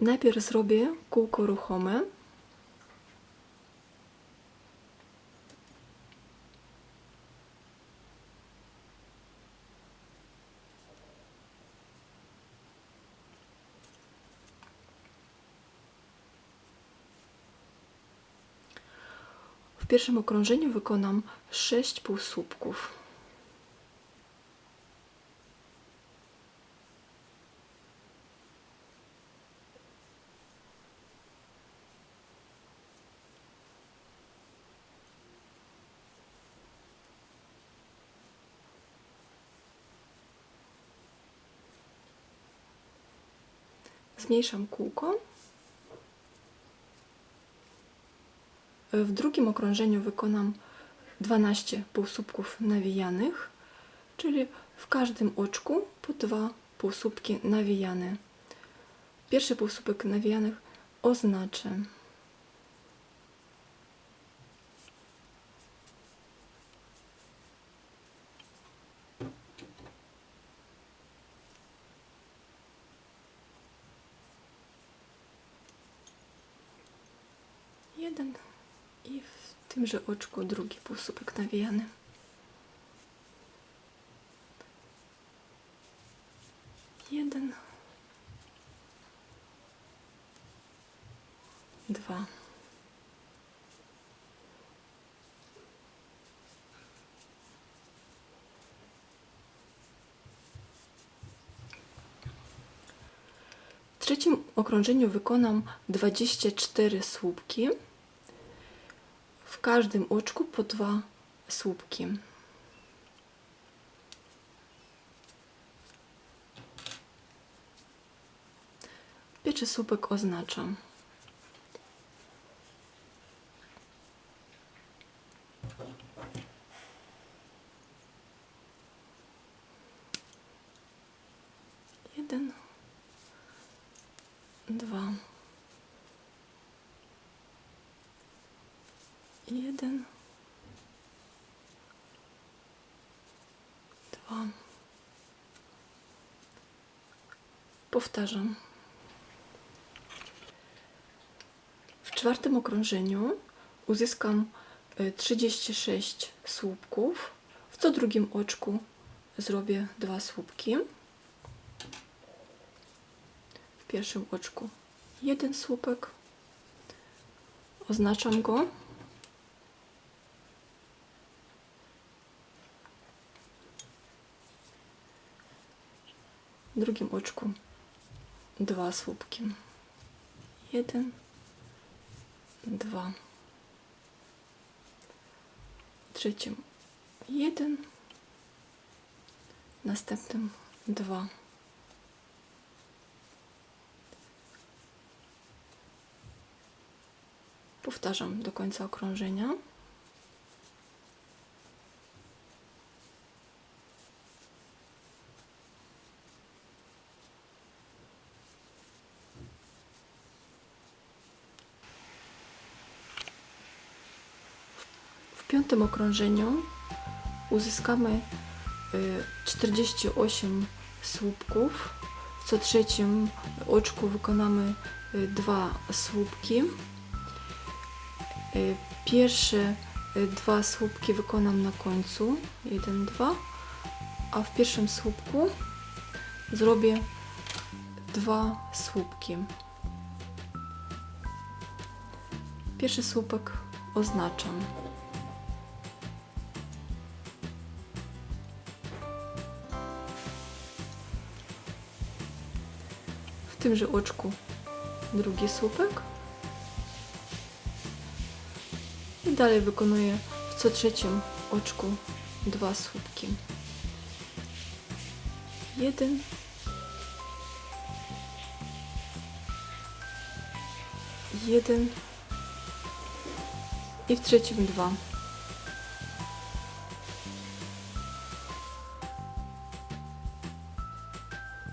Najpierw zrobię kółko ruchome. W pierwszym okrążeniu wykonam 6 półsłupków. Zmniejszam kółko. W drugim okrążeniu wykonam 12 półsłupków nawijanych, czyli w każdym oczku po dwa półsłupki nawijane. Pierwszy półsłupek nawijanych oznaczę. Jeden i w tymże oczku drugi półsłupek nawijany. Jeden. Dwa. W trzecim okrążeniu wykonam 24 słupki. W każdym oczku po dwa słupki. Pierwszy słupek oznaczam. Jeden, dwa, jeden, dwa. Powtarzam. W czwartym okrążeniu uzyskam y, 36 słupków. W co drugim oczku zrobię dwa słupki. W pierwszym oczku jeden słupek. Oznaczam go. Drugim oczku dwa słupki. Jeden, dwa. Trzecim jeden, następnym dwa. Powtarzam do końca okrążenia. Piątym okrążeniu uzyskamy y, 48 słupków. W co trzecim oczku wykonamy y, dwa słupki. Y, Pierwsze y, dwa słupki wykonam na końcu, jeden, dwa, a w pierwszym słupku zrobię dwa słupki. Pierwszy słupek oznaczam. Tymże oczku drugi słupek. I dalej wykonuję w co trzecim oczku dwa słupki. Jeden. Jeden. I w trzecim dwa.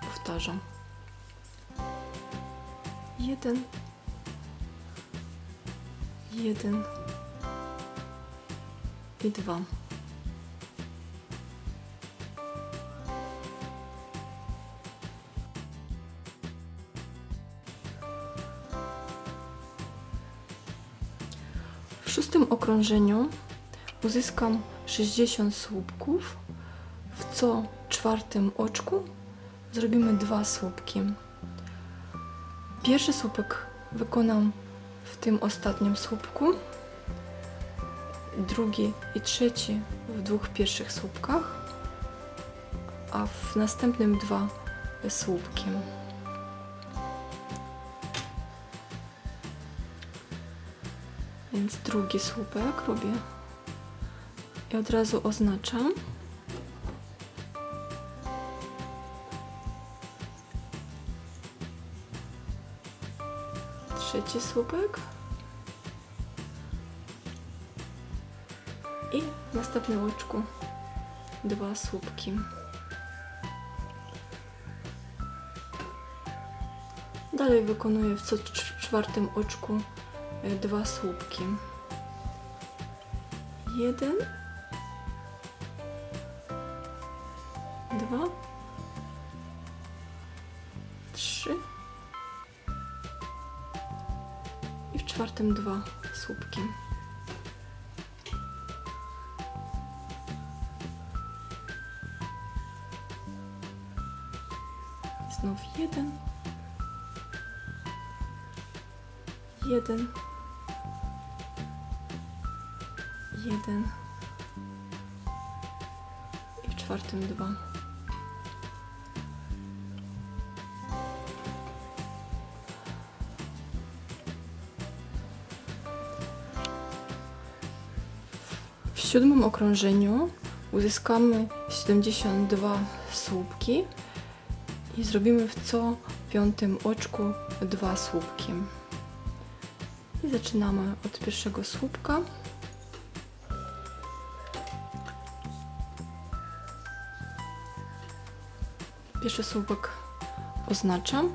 Powtarzam jeden, jeden i dwa. W szóstym okrążeniu uzyskam 60 słupków, w co czwartym oczku zrobimy dwa słupki. Pierwszy słupek wykonam w tym ostatnim słupku, drugi i trzeci w dwóch pierwszych słupkach, a w następnym dwa słupki. Więc drugi słupek robię i od razu oznaczam. Trzeci słupek. I w następnym łyczku dwa słupki. Dalej wykonuję w co cz- czwartym oczku e, dwa słupki. Jeden, dwa, trzy czwartym dwa słupki. Znów jeden, jeden, jeden i w czwartym dwa. Siódmym okrążeniu uzyskamy 72 słupki i zrobimy w co piątym oczku dwa słupki. I zaczynamy od pierwszego słupka. Pierwszy słupek oznaczam.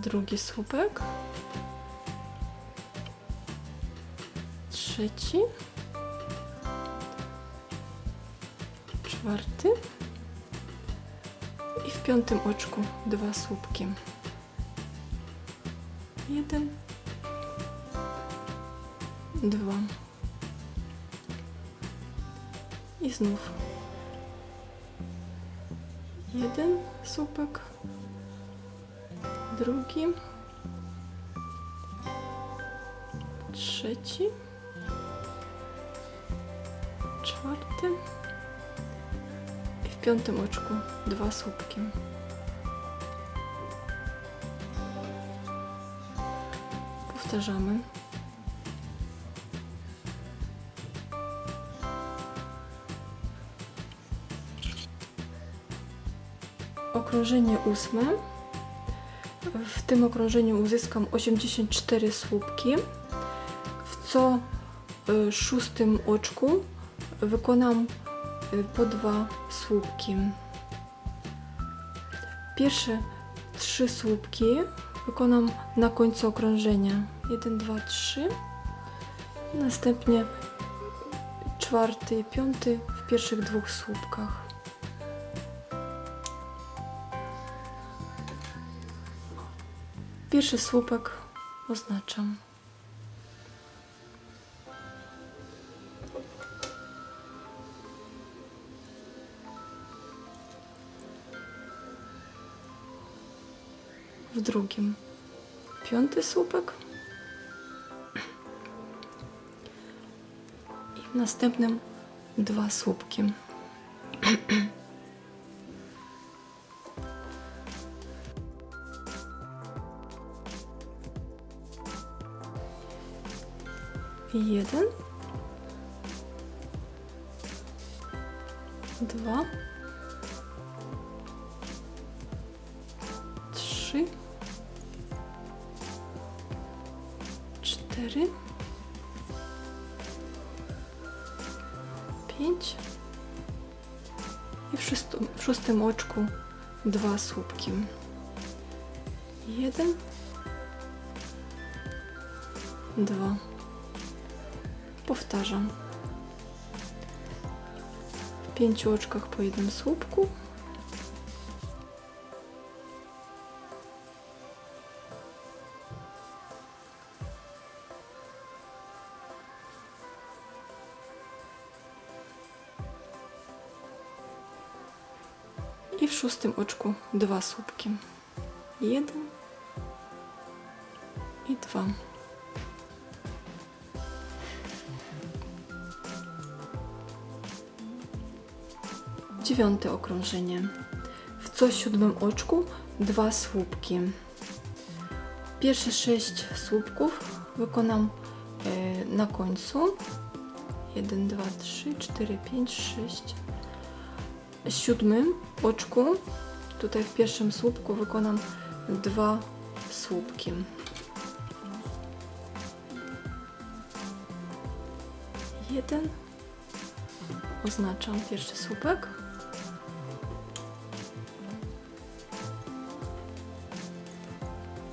Drugi słupek. Trzeci. Czwarty. I w piątym oczku dwa słupki. Jeden. Dwa. I znów. Jeden słupek. Drugi. Trzeci. Czwarty. I w piątym oczku dwa słupki. Powtarzamy. Okrążenie ósme. W tym okrążeniu uzyskam 84 słupki. W co y, szóstym oczku wykonam y, po dwa słupki. Pierwsze trzy słupki wykonam na końcu okrążenia. 1, 2, 3. Następnie czwarty i piąty w pierwszych dwóch słupkach. Pierwszy słupek oznaczam. W drugim piąty słupek. I w następnym dwa słupki. Jeden. Dwa. Trzy. Cztery. Pięć. I w szóstym, w szóstym oczku dwa słupki. Jeden. Dwa powtarzam. W pięciu oczkach po jednym słupku. I w szóstym oczku dwa słupki. Jeden i dwa. Dziewiąte okrążenie. W co siódmym oczku dwa słupki. Pierwsze sześć słupków wykonam e, na końcu. 1, 2, 3, 4, 5, 6. W siódmym oczku, tutaj w pierwszym słupku wykonam dwa słupki. Jeden. Oznaczam pierwszy słupek.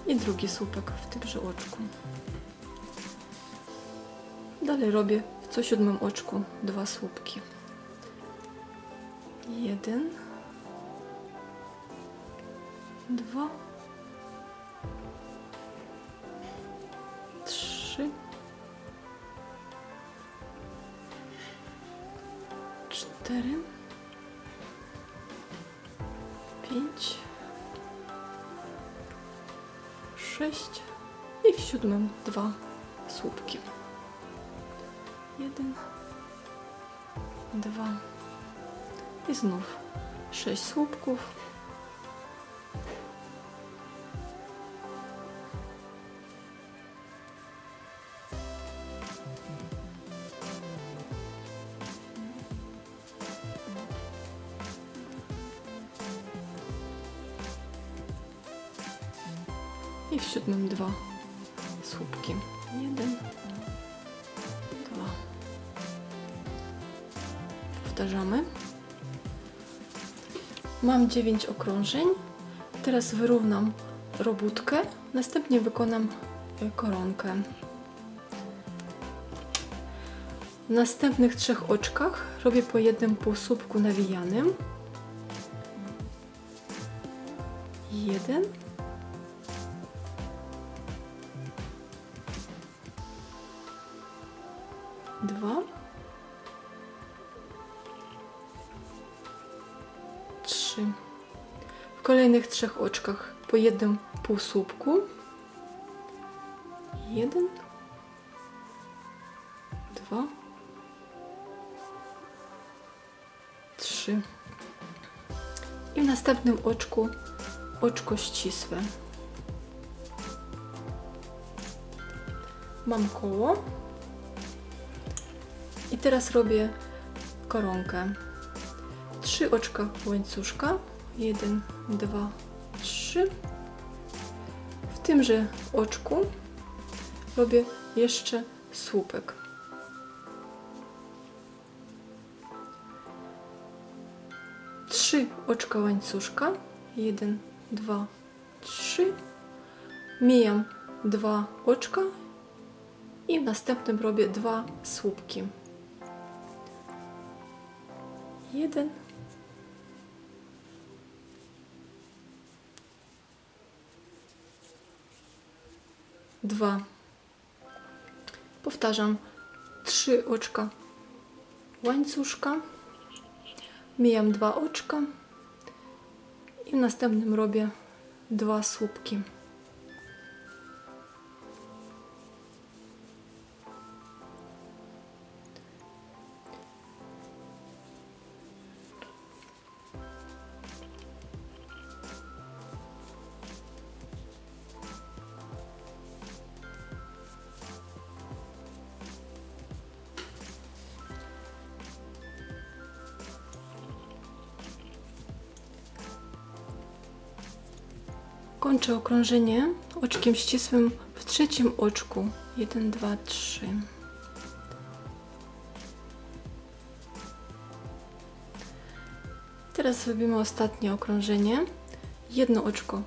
I drugi słupek w tymże oczku. Dalej robię w co siódmym oczku dwa słupki. Jeden, dwa, trzy, cztery, pięć, sześć i w siódmym dwa słupki. Jeden, dwa i znów sześć słupków. I w siódmym dwa słupki. Jeden, dwa. Powtarzamy. Mam 9 okrążeń. Teraz wyrównam robótkę. Następnie wykonam e, koronkę. W następnych trzech oczkach robię po jednym półsłupku nawijanym. Jeden. Kolejnych trzech oczkach po jednym półsłupku. Jeden, dwa, trzy. I w następnym oczku oczko ścisłe. Mam koło. I teraz robię koronkę trzy oczka łańcuszka. Jeden, dwa, trzy. W tymże oczku robię jeszcze słupek. Trzy oczka łańcuszka. Jeden, dwa, trzy. Mijam dwa oczka i w następnym robię dwa słupki. Jeden, dwa. Powtarzam trzy oczka łańcuszka, mijam dwa oczka i w następnym robię dwa słupki. Kończę okrążenie oczkiem ścisłym w trzecim oczku. 1, 2, 3. Teraz robimy ostatnie okrążenie. Jedno oczko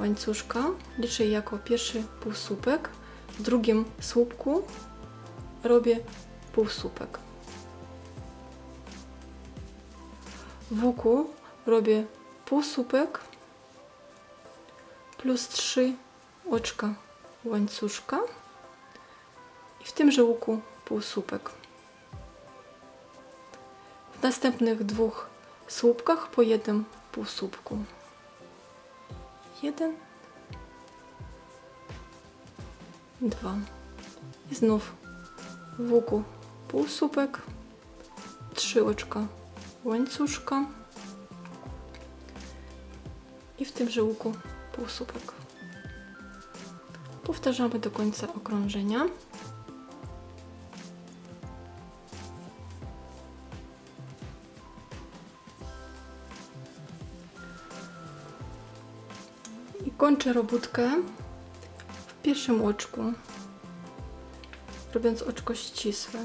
łańcuszka liczę jako pierwszy półsłupek. W drugim słupku robię półsłupek. W łuku robię półsłupek plus 3 oczka łańcuszka i w tymże łuku półsłupek. W następnych dwóch słupkach po jednym półsłupku. Jeden, dwa. I znów w łuku półsłupek, trzy oczka łańcuszka i w tymże łuku półsłupek. Powtarzamy do końca okrążenia. I kończę robótkę w pierwszym oczku, robiąc oczko ścisłe.